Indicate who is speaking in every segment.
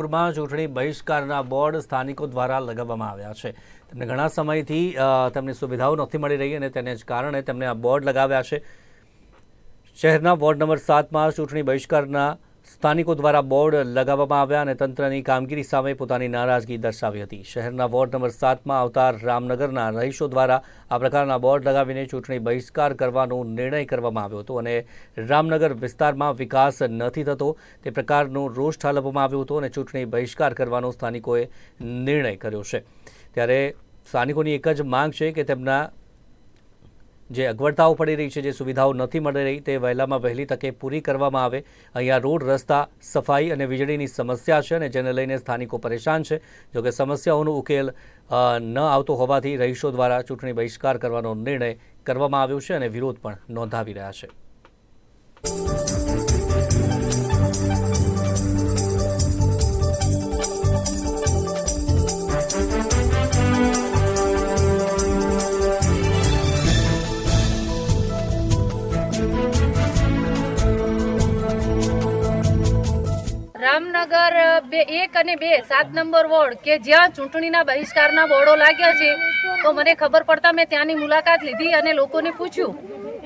Speaker 1: પૂરમાં ચૂંટણી બહિષ્કારના બોર્ડ સ્થાનિકો દ્વારા લગાવવામાં આવ્યા છે. તેમને ઘણા સમયથી તેમને સુવિધાઓ નથી મળી રહી અને તેને જ કારણે તેમને આ બોર્ડ લગાવ્યા છે. શહેરના વોર્ડ નંબર સાતમાં ચૂંટણી બહિષ્કારના સ્થાનિકો દ્વારા બોર્ડ લગાવવામાં આવ્યા અને તંત્રની કામગીરી સામે પોતાની નારાજગી દર્શાવી હતી. શહેરના વોર્ડ નંબર સાતમાં આવતા રામનગરના રહીશો દ્વારા આ પ્રકારના બોર્ડ લગાવીને ચૂંટણી બહિષ્કાર કરવાનો નિર્ણય કરવામાં આવ્યો હતો અને રામનગર વિસ્તારમાં વિકાસ નથી થતો તે પ્રકારનો રોષ ઠાલવવામાં આવ્યો હતો અને ચૂંટણી બહિષ્કાર કરવાનો સ્થાનિકોએ નિર્ણય કર્યો છે. ત્યારે સ્થાનિકોની એક જ માંગ છે કે તેમના જે અગવડતાઓ પડી રહી છે, જે સુવિધાઓ નથી મળી રહી, તે વહેલામાં વહેલી તકે પૂરી કરવામાં આવે. અહીંયા રોડ, રસ્તા, સફાઈ અને વીજળીની સમસ્યા છે અને જેને લઈને સ્થાનિકો પરેશાન છે. જોકે સમસ્યાઓનો ઉકેલ ન આવતો હોવાથી રહીશો દ્વારા ચૂંટણી બહિષ્કાર કરવાનો નિર્ણય કરવામાં આવ્યો છે અને વિરોધ પણ નોંધાવી રહ્યા છે.
Speaker 2: રામનગર બે, એક અને બે, સાત નંબર વોર્ડ કે જ્યાં ચૂંટણીના બહિષ્કારના બોર્ડો લાગ્યા છે, તો મને ખબર પડતા મેં ત્યાંની મુલાકાત લીધી અને લોકોને પૂછ્યું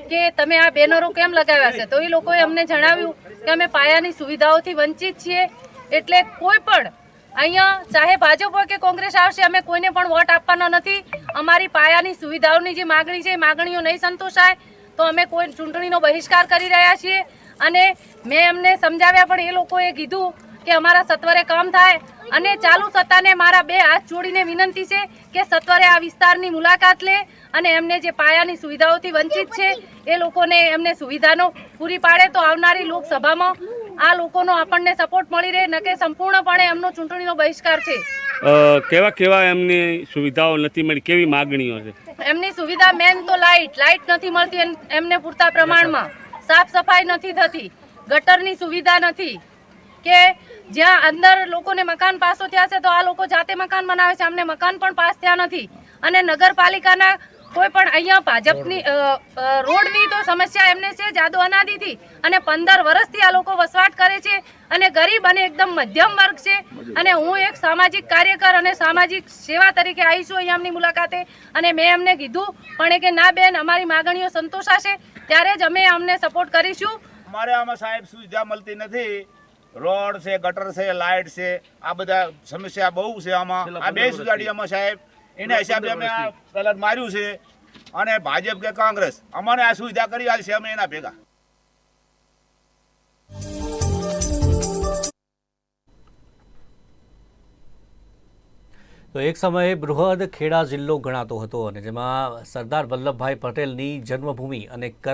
Speaker 2: કે તમે આ બેનરો કેમ લગાવ્યા છે? તો એ લોકોએ અમને જણાવ્યું કે અમે પાયાની સુવિધાઓથી વંચિત છીએ, એટલે કોઈ પણ અહીંયા ચાહે ભાજપ હોય કે કોંગ્રેસ આવશે, અમે કોઈને પણ વોટ આપવાનો નથી. અમારી પાયાની સુવિધાઓની જે માગણી છે, એ માગણીઓ નહીં સંતોષાય, તો અમે કોઈ ચૂંટણીનો બહિષ્કાર કરી રહ્યા છીએ. અને મેં એમને સમજાવ્યા પણ એ લોકોએ કીધું કે અમારા સત્વરે કામ થાય અને ચાલુ સત્તાને મારા બે હાથ જોડીને વિનંતી છે કે સત્વરે આ વિસ્તારની મુલાકાત લે અને એમને જે પાયાની સુવિધાઓથી વંચિત છે એ લોકોને એમને સુવિધાનો પૂરી પાડે તો આવનારી લોકસભામાં આ લોકોનો આપણને સપોર્ટ મળી રહે ન કે સંપૂર્ણપણે એમનો ચૂંટણીનો બહિષ્કાર છે.
Speaker 3: કેવા કેવા એમની સુવિધાઓ નથી મળી કેવી માગણીઓ છે?
Speaker 2: એમની સુવિધા મેન તો લાઇટ લાઇટ નથી મળતી એમ- એમને પૂરતા પ્રમાણમાં. સાફ સફાઈ નથી થતી ગટરની સુવિધા નથી. કે જ્યાં અંદર લોકોને મકાન પાસો થયા છે, તો આ લોકો જાતે મકાન બનાવે છે. અમને મકાન પણ પાસ થયા નથી. અને નગરપાલિકાના કોઈ પણ અહીંયા ભાજપની રોડની તો સમસ્યા એમને છે, જાદુ અનાદિથી. અને પંદર વર્ષથી આ લોકો વસવાટ કરે છે અને ગરીબ અને એકદમ મધ્યમ વર્ગ છે. અને હું એક સામાજિક કાર્યકર અને સામાજિક સેવા તરીકે આવી છું અહીંયા મુલાકાતે. અને મેં એમને કીધું પણ કે, ના બેન, અમારી માગણીઓ સંતોષાશે. ત્યારે જ અમે અમને સપોર્ટ કરીશું.
Speaker 4: અમારે આમાં સાહેબ સુવિધા મળતી નથી. રોડ છે ગટર છે લાઇટ છે આ બધા સમસ્યા બહુ છે આમાં. આ બે સુધાડીયામાં સાહેબ. એના હિસાબે અમે આ કલર માર્યું છે. અને ભાજપ કે કોંગ્રેસ અમારે આ સુવિધા કરી આલી છે અમે એના ભેગા.
Speaker 1: તો એક સમયે બૃહદ ખેડા જિલ્લો ગણાતો હતો અને જેમાં સરદાર વલ્લભભાઈ પટેલની જન્મભૂમિ અને કર્મ